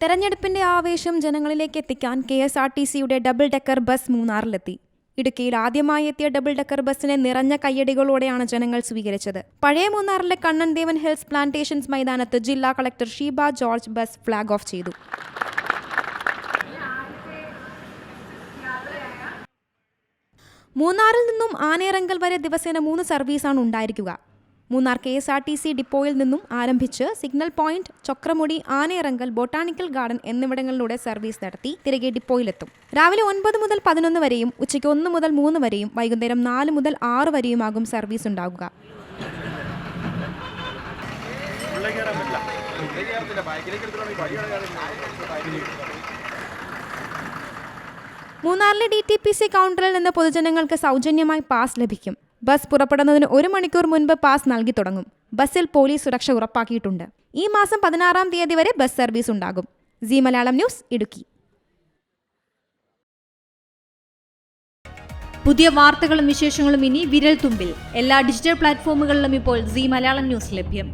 തെരഞ്ഞെടുപ്പിന്റെ ആവേശം ജനങ്ങളിലേക്ക് എത്തിക്കാൻ കെ എസ് ആർ ടി സിയുടെ ഡബിൾ ഡെക്കർ ബസ് മൂന്നാറിലെത്തി. ഇടുക്കിയിൽ ആദ്യമായി എത്തിയ ഡബിൾ ഡെക്കർ ബസ്സിനെ നിറഞ്ഞ കയ്യടികളോടെയാണ് ജനങ്ങൾ സ്വീകരിച്ചത്. പഴയ മൂന്നാറിലെ കണ്ണൻ ദേവൻ ഹിൽസ് പ്ലാന്റേഷൻസ് മൈതാനത്ത് ജില്ലാ collector Sheeba George bus flag off ചെയ്തു. മൂന്നാറിൽ നിന്നും ആനേറങ്കൽ വരെ ദിവസേന മൂന്ന് സർവീസാണ് ഉണ്ടായിരിക്കുക. Munnar K S R T C ഡിപ്പോയിൽ നിന്നും ആരംഭിച്ച് signal point Chakramudi Anayirankal botanical garden എന്നിവിടങ്ങളിലൂടെ service നടത്തി തിരികെ ഡിപ്പോയിലെത്തും. രാവിലെ ഒൻപത് മുതൽ പതിനൊന്ന് വരെയും ഉച്ചയ്ക്ക് ഒന്ന് മുതൽ മൂന്ന് വരെയും വൈകുന്നേരം നാല് മുതൽ ആറ് വരെയുമാകും സർവീസ് ഉണ്ടാകുക മൂന്നാറിലെ ഡി ടി പി സി കൗണ്ടറിൽ നിന്ന് പൊതുജനങ്ങൾക്ക് സൗജന്യമായി പാസ് ലഭിക്കും. ബസ് പുറപ്പെടുന്നതിന് ഒരു മണിക്കൂർ മുൻപ് പാസ് നൽകി തുടങ്ങും. ബസ്സിൽ പോലീസ് സുരക്ഷ ഉറപ്പാക്കിയിട്ടുണ്ട്. ഈ മാസം പതിനാറാം തീയതി വരെ ബസ് സർവീസ് ഉണ്ടാകും. G Malayalam news Idukki. പുതിയ വാർത്തകളും വിശേഷങ്ങളും ഇനി വിരൽ തുമ്പിൽ എല്ലാ ഡിജിറ്റൽ പ്ലാറ്റ്ഫോമുകളിലും ഇപ്പോൾ സി മലയാളം ന്യൂസ് ലഭ്യം.